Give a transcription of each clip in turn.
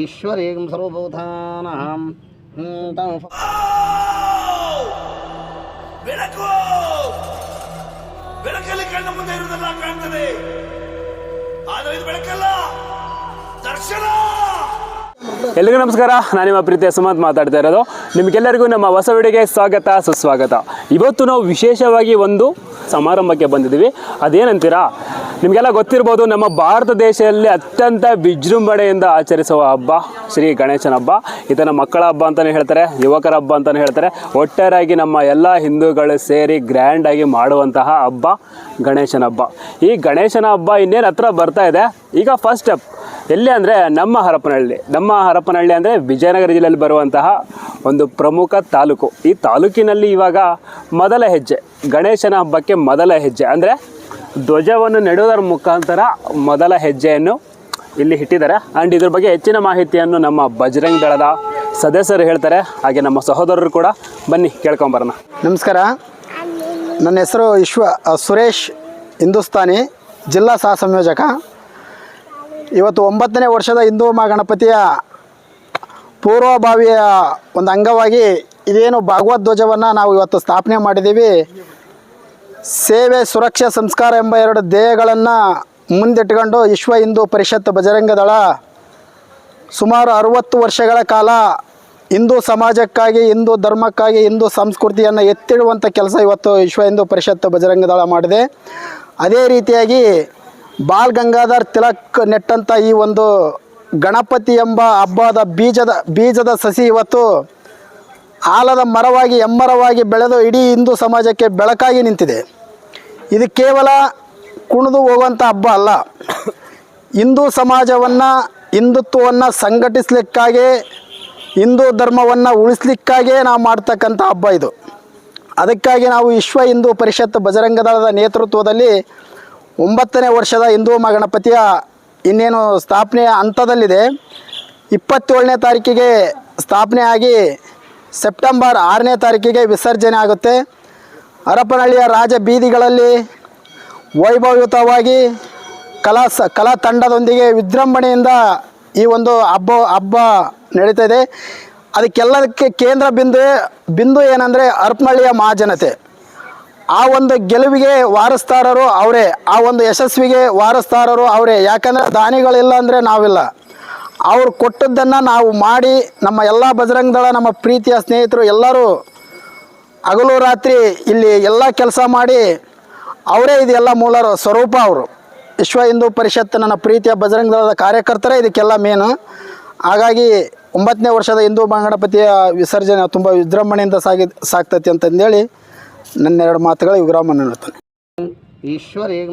ಈಶ್ವರೇಂ ಸರ್ವಭೂತಾನಾಂ ಬೆಳಕು! ಬೆಳಕಲ್ಲಿ ಕಣ್ಣು ಮುಂದೆ ಇರುವುದೆಲ್ಲ ಕಾಣ್ತದೆ. ಆದರೆ ಇದು ಬೆಳಕಲ್ಲ ದರ್ಶನ! ಎಲ್ರಿಗೂ ನಮಸ್ಕಾರ. ನಾನು ನಿಮ್ಮ ಪ್ರೀತಿಯ ಸುಮಂತ್ ಮಾತಾಡ್ತಾ ಇರೋದು. ನಿಮಗೆಲ್ಲರಿಗೂ ನಮ್ಮ ಹೊಸ ವಿಡಿಯೋಗೆ ಸ್ವಾಗತ ಸುಸ್ವಾಗತ. ಇವತ್ತು ನಾವು ವಿಶೇಷವಾಗಿ ಒಂದು ಸಮಾರಂಭಕ್ಕೆ ಬಂದಿದ್ದೀವಿ. ಅದೇನಂತೀರಾ? ನಿಮಗೆಲ್ಲ ಗೊತ್ತಿರ್ಬೋದು, ನಮ್ಮ ಭಾರತ ದೇಶದಲ್ಲಿ ಅತ್ಯಂತ ವಿಜೃಂಭಣೆಯಿಂದ ಆಚರಿಸುವ ಹಬ್ಬ ಶ್ರೀ ಗಣೇಶನ ಹಬ್ಬ. ಇದನ್ನು ಮಕ್ಕಳ ಹಬ್ಬ ಅಂತಲೇ ಹೇಳ್ತಾರೆ, ಯುವಕರ ಹಬ್ಬ ಅಂತಲೇ ಹೇಳ್ತಾರೆ. ಒಟ್ಟಾರೆಯಾಗಿ ನಮ್ಮ ಎಲ್ಲ ಹಿಂದೂಗಳು ಸೇರಿ ಗ್ರ್ಯಾಂಡಾಗಿ ಮಾಡುವಂತಹ ಹಬ್ಬ ಗಣೇಶನ ಹಬ್ಬ. ಈ ಗಣೇಶನ ಹಬ್ಬ ಇನ್ನೇನು ಹತ್ರ ಬರ್ತಾ ಇದೆ, ಈಗ ಫಸ್ಟ್ ಸ್ಟೆಪ್ ಎಲ್ಲಿ ಅಂದರೆ ನಮ್ಮ ಹರಪನಹಳ್ಳಿ. ನಮ್ಮ ಹರಪನಹಳ್ಳಿ ಅಂದರೆ ವಿಜಯನಗರ ಜಿಲ್ಲೆಯಲ್ಲಿ ಬರುವಂತಹ ಒಂದು ಪ್ರಮುಖ ತಾಲೂಕು. ಈ ತಾಲೂಕಿನಲ್ಲಿ ಇವಾಗ ಮೊದಲ ಹೆಜ್ಜೆ, ಗಣೇಶನ ಹಬ್ಬಕ್ಕೆ ಮೊದಲ ಹೆಜ್ಜೆ. ಅಂದರೆ ಧ್ವಜವನ್ನು ನೆಡುವುದರ ಮುಖಾಂತರ ಮೊದಲ ಹೆಜ್ಜೆಯನ್ನು ಇಲ್ಲಿ ಇಟ್ಟಿದ್ದಾರೆ. ಆ್ಯಂಡ್ ಇದ್ರ ಬಗ್ಗೆ ಹೆಚ್ಚಿನ ಮಾಹಿತಿಯನ್ನು ನಮ್ಮ ಬಜರಂಗ್ ದಳದ ಸದಸ್ಯರು ಹೇಳ್ತಾರೆ. ಹಾಗೆ ನಮ್ಮ ಸಹೋದರರು ಕೂಡ ಬನ್ನಿ ಕೇಳ್ಕೊಂಬರೋಣ. ನಮಸ್ಕಾರ. ನನ್ನ ಹೆಸರು ವಿಶ್ವ ಸುರೇಶ್ ಹಿಂದೂಸ್ತಾನಿ, ಜಿಲ್ಲಾ ಸಹ ಸಂಯೋಜಕ. ಇವತ್ತು ಒಂಬತ್ತನೇ ವರ್ಷದ ಹಿಂದೂ ಮಹಾಗಣಪತಿಯ ಪೂರ್ವಭಾವಿಯ ಒಂದು ಅಂಗವಾಗಿ ಇದೇನು ಭಾಗವತ್ ಧ್ವಜವನ್ನು ನಾವು ಇವತ್ತು ಸ್ಥಾಪನೆ ಮಾಡಿದ್ದೀವಿ. ಸೇವೆ ಸುರಕ್ಷಾ ಸಂಸ್ಕಾರ ಎಂಬ ಎರಡು ಧ್ಯೇಯಗಳನ್ನು ಮುಂದಿಟ್ಕೊಂಡು ವಿಶ್ವ ಹಿಂದೂ ಪರಿಷತ್ ಬಜರಂಗ ದಳ ಸುಮಾರು ಅರುವತ್ತು ವರ್ಷಗಳ ಕಾಲ ಹಿಂದೂ ಸಮಾಜಕ್ಕಾಗಿ, ಹಿಂದೂ ಧರ್ಮಕ್ಕಾಗಿ, ಹಿಂದೂ ಸಂಸ್ಕೃತಿಯನ್ನು ಎತ್ತಿಡುವಂಥ ಕೆಲಸ ಇವತ್ತು ವಿಶ್ವ ಹಿಂದೂ ಪರಿಷತ್ ಬಜರಂಗ ದಳ ಮಾಡಿದೆ. ಅದೇ ರೀತಿಯಾಗಿ ಬಾಲ್ ಗಂಗಾಧರ್ ತಿಲಕ್ ನೆಟ್ಟಂಥ ಈ ಒಂದು ಗಣಪತಿ ಎಂಬ ಹಬ್ಬದ ಬೀಜದ ಬೀಜದ ಸಸಿ ಇವತ್ತು ಆಲದ ಮರವಾಗಿ, ಎಮ್ಮರವಾಗಿ ಬೆಳೆದು ಇಡೀ ಹಿಂದೂ ಸಮಾಜಕ್ಕೆ ಬೆಳಕಾಗಿ ನಿಂತಿದೆ. ಇದು ಕೇವಲ ಕುಣಿದು ಹೋಗುವಂಥ ಹಬ್ಬ ಅಲ್ಲ. ಹಿಂದೂ ಸಮಾಜವನ್ನು, ಹಿಂದುತ್ವವನ್ನು ಸಂಘಟಿಸ್ಲಿಕ್ಕಾಗಿ, ಹಿಂದೂ ಧರ್ಮವನ್ನು ಉಳಿಸ್ಲಿಕ್ಕಾಗೇ ನಾವು ಮಾಡ್ತಕ್ಕಂಥ ಹಬ್ಬ ಇದು. ಅದಕ್ಕಾಗಿ ನಾವು ವಿಶ್ವ ಹಿಂದೂ ಪರಿಷತ್ ಬಜರಂಗದಳದ ನೇತೃತ್ವದಲ್ಲಿ ಒಂಬತ್ತನೇ ವರ್ಷದ ಹಿಂದೂ ಮಹಾಗಣಪತಿಯ ಇನ್ನೇನು ಸ್ಥಾಪನೆಯ ಹಂತದಲ್ಲಿದೆ. ಇಪ್ಪತ್ತೇಳನೇ ತಾರೀಕಿಗೆ ಸ್ಥಾಪನೆ ಆಗಿ ಸೆಪ್ಟೆಂಬರ್ ಆರನೇ ತಾರೀಕಿಗೆ ವಿಸರ್ಜನೆ ಆಗುತ್ತೆ. ಹರಪನಹಳ್ಳಿಯ ರಾಜ ಬೀದಿಗಳಲ್ಲಿ ವೈಭವಯುತವಾಗಿ ಕಲಾ ಸ, ಕಲಾ ತಂಡದೊಂದಿಗೆ ವಿಜೃಂಭಣೆಯಿಂದ ಈ ಒಂದು ಹಬ್ಬ ಹಬ್ಬ ನಡೀತಾ ಇದೆ ಅದಕ್ಕೆಲ್ಲದಕ್ಕೆ ಕೇಂದ್ರ ಬಿಂದು ಬಿಂದು ಏನಂದರೆ ಹರಪನಹಳ್ಳಿಯ ಮಹಾಜನತೆ ಆ ಒಂದು ಗೆಲುವಿಗೆ ವಾರಸ್ತಾರರು ಅವರೇ, ಆ ಒಂದು ಯಶಸ್ವಿಗೆ ವಾರಸ್ತಾರರು ಅವರೇ. ಯಾಕಂದರೆ ದಾನಿಗಳಿಲ್ಲ ಅಂದರೆ ನಾವಿಲ್ಲ. ಅವ್ರು ಕೊಟ್ಟದ್ದನ್ನು ನಾವು ಮಾಡಿ ನಮ್ಮ ಎಲ್ಲ ಬಜರಂಗದಳ, ನಮ್ಮ ಪ್ರೀತಿಯ ಸ್ನೇಹಿತರು ಎಲ್ಲರೂ ಹಗಲು ರಾತ್ರಿ ಇಲ್ಲಿ ಎಲ್ಲ ಕೆಲಸ ಮಾಡಿ ಅವರೇ ಇದೆಲ್ಲ ಮೂಲ ಸ್ವರೂಪ ಅವರು. ವಿಶ್ವ ಹಿಂದೂ ಪರಿಷತ್ ನನ್ನ ಪ್ರೀತಿಯ ಬಜರಂಗ ದಳದ ಕಾರ್ಯಕರ್ತರೇ ಇದಕ್ಕೆಲ್ಲ ಮೇನು. ಹಾಗಾಗಿ ಒಂಬತ್ತನೇ ವರ್ಷದ ಹಿಂದೂ ಬಾಂಗಣಪತಿಯ ವಿಸರ್ಜನೆ ತುಂಬ ವಿಜೃಂಭಣೆಯಿಂದ ಸಾಗಿ, ಸಾಗ್ತೈತಿ ಅಂತಂದೇಳಿ ನನ್ನೆರಡು ಮಾತುಗಳು ವಿಗ್ರಾಮ ಹೇಳ್ತಾನೆ. ಈಶ್ವರೇಂ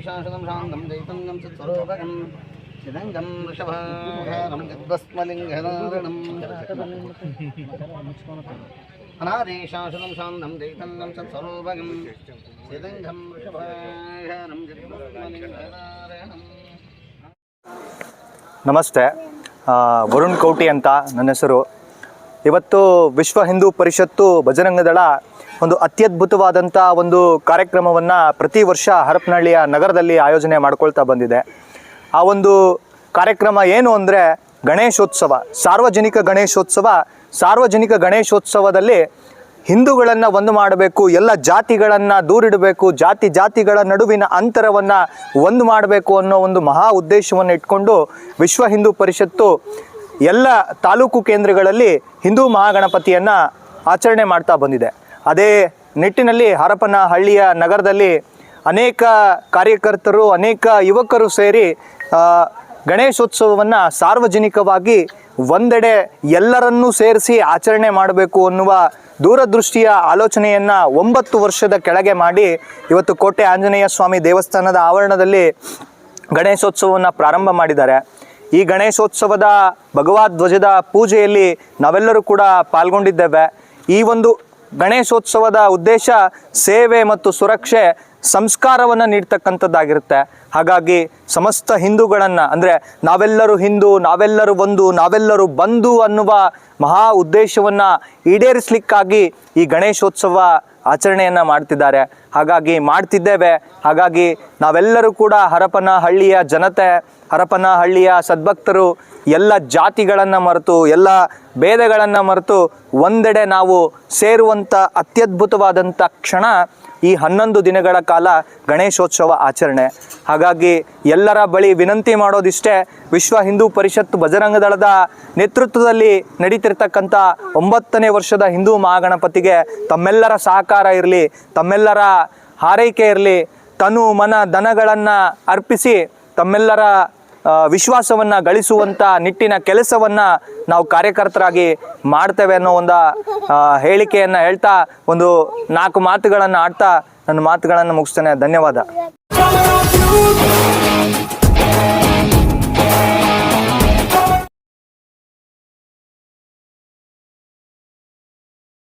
ಶಾಂಶನಂ ಶಾಂದಂ ದೈತಂ ಗಂ ಸತ್ವರೂಪಕಂ ಸಿದಂಗಂ ಋಷಭ ಮುಖನಂ ದ್ವಸ್ಮಲಿಂಗಹನರಣಂ ана ದೇಶಂ ಶಾಂಶನಂ ಶಾಂದಂ ದೈತಂ ಗಂ ಸತ್ವರೂಪಕಂ ನಮಸ್ತೆ ವರುಣ್ ಕೌಟಿ ಅಂತ ನನ್ನ ಹೆಸರು ಇವತ್ತು ವಿಶ್ವ ಹಿಂದೂ ಪರಿಷತ್ತು ಭಜರಂಗದಳ ಒಂದು ಅತ್ಯದ್ಭುತವಾದಂಥ ಒಂದು ಕಾರ್ಯಕ್ರಮವನ್ನು ಪ್ರತಿ ವರ್ಷ ಹರಪನಹಳ್ಳಿಯ ನಗರದಲ್ಲಿ ಆಯೋಜನೆ ಮಾಡ್ಕೊಳ್ತಾ ಬಂದಿದೆ. ಆ ಒಂದು ಕಾರ್ಯಕ್ರಮ ಏನು ಅಂದರೆ ಗಣೇಶೋತ್ಸವ, ಸಾರ್ವಜನಿಕ ಗಣೇಶೋತ್ಸವ. ಸಾರ್ವಜನಿಕ ಗಣೇಶೋತ್ಸವದಲ್ಲಿ ಹಿಂದೂಗಳನ್ನು ಒಂದು ಮಾಡಬೇಕು, ಎಲ್ಲ ಜಾತಿಗಳನ್ನು ದೂರಿಡಬೇಕು, ಜಾತಿ ಜಾತಿಗಳ ನಡುವಿನ ಅಂತರವನ್ನು ಒಂದು ಮಾಡಬೇಕು ಅನ್ನೋ ಒಂದು ಮಹಾ ಉದ್ದೇಶವನ್ನು ಇಟ್ಕೊಂಡು ವಿಶ್ವ ಹಿಂದೂ ಪರಿಷತ್ತು ಎಲ್ಲ ತಾಲೂಕು ಕೇಂದ್ರಗಳಲ್ಲಿ ಹಿಂದೂ ಮಹಾಗಣಪತಿಯನ್ನು ಆಚರಣೆ ಮಾಡ್ತಾ ಬಂದಿದೆ. ಅದೇ ನಿಟ್ಟಿನಲ್ಲಿ ಹರಪನಹಳ್ಳಿಯ ನಗರದಲ್ಲಿ ಅನೇಕ ಕಾರ್ಯಕರ್ತರು, ಅನೇಕ ಯುವಕರು ಸೇರಿ ಗಣೇಶೋತ್ಸವವನ್ನು ಸಾರ್ವಜನಿಕವಾಗಿ ಒಂದೆಡೆ ಎಲ್ಲರನ್ನೂ ಸೇರಿಸಿ ಆಚರಣೆ ಮಾಡಬೇಕು ಅನ್ನುವ ದೂರದೃಷ್ಟಿಯ ಆಲೋಚನೆಯನ್ನು ಒಂಬತ್ತು ವರ್ಷದ ಕೆಳಗೆ ಮಾಡಿ ಇವತ್ತು ಕೋಟೆ ಆಂಜನೇಯ ಸ್ವಾಮಿ ದೇವಸ್ಥಾನದ ಆವರಣದಲ್ಲಿ ಗಣೇಶೋತ್ಸವವನ್ನು ಪ್ರಾರಂಭ ಮಾಡಿದ್ದಾರೆ. ಈ ಗಣೇಶೋತ್ಸವದ ಭಗವದ್ ಧ್ವಜದ ಪೂಜೆಯಲ್ಲಿ ನಾವೆಲ್ಲರೂ ಕೂಡ ಪಾಲ್ಗೊಂಡಿದ್ದೇವೆ. ಈ ಒಂದು ಗಣೇಶೋತ್ಸವದ ಉದ್ದೇಶ ಸೇವೆ ಮತ್ತು ಸುರಕ್ಷೆ ಸಂಸ್ಕಾರವನ್ನು ನೀಡ್ತಕ್ಕಂಥದ್ದಾಗಿರುತ್ತೆ. ಹಾಗಾಗಿ ಸಮಸ್ತ ಹಿಂದೂಗಳನ್ನು, ಅಂದರೆ ನಾವೆಲ್ಲರೂ ಹಿಂದೂ, ನಾವೆಲ್ಲರೂ ಒಂದು, ನಾವೆಲ್ಲರೂ ಬಂದು ಅನ್ನುವ ಮಹಾ ಉದ್ದೇಶವನ್ನು ಈಡೇರಿಸಲಿಕ್ಕಾಗಿ ಈ ಗಣೇಶೋತ್ಸವ ಆಚರಣೆಯನ್ನು ಮಾಡ್ತಿದ್ದಾರೆ. ಹಾಗಾಗಿ ಮಾಡ್ತಿದ್ದೇವೆ. ಹಾಗಾಗಿ ನಾವೆಲ್ಲರೂ ಕೂಡ ಹರಪನಹಳ್ಳಿಯ ಜನತೆ, ಹರಪನಹಳ್ಳಿಯ ಸದ್ಭಕ್ತರು ಎಲ್ಲ ಜಾತಿಗಳನ್ನು ಮರೆತು, ಎಲ್ಲ ಭೇದಗಳನ್ನು ಮರೆತು ಒಂದೆಡೆ ನಾವು ಸೇರುವಂಥ ಅತ್ಯದ್ಭುತವಾದಂಥ ಕ್ಷಣ ಈ ಹನ್ನೊಂದು ದಿನಗಳ ಕಾಲ ಗಣೇಶೋತ್ಸವ ಆಚರಣೆ. ಹಾಗಾಗಿ ಎಲ್ಲರ ಬಳಿ ವಿನಂತಿ ಮಾಡೋದಿಷ್ಟೇ, ವಿಶ್ವ ಹಿಂದೂ ಪರಿಷತ್ತು ಬಜರಂಗದಳದ ನೇತೃತ್ವದಲ್ಲಿ ನಡೀತಿರ್ತಕ್ಕಂಥ ಒಂಬತ್ತನೇ ವರ್ಷದ ಹಿಂದೂ ಮಹಾಗಣಪತಿಗೆ ತಮ್ಮೆಲ್ಲರ ಸಹಕಾರ ಇರಲಿ, ತಮ್ಮೆಲ್ಲರ ಹಾರೈಕೆ ಇರಲಿ, ತನು ಮನ ದನಗಳನ್ನು ಅರ್ಪಿಸಿ ತಮ್ಮೆಲ್ಲರ ವಿಶ್ವಾಸವನ್ನು ಗಳಿಸುವಂಥ ನಿಟ್ಟಿನ ಕೆಲಸವನ್ನು ನಾವು ಕಾರ್ಯಕರ್ತರಾಗಿ ಮಾಡ್ತೇವೆ ಅನ್ನೋ ಒಂದು ಹೇಳಿಕೆಯನ್ನು ಹೇಳ್ತಾ ಒಂದು ನಾಲ್ಕು ಮಾತುಗಳನ್ನು ಆಡ್ತಾ ನನ್ನ ಮಾತುಗಳನ್ನು ಮುಗಿಸ್ತೇನೆ ಧನ್ಯವಾದ.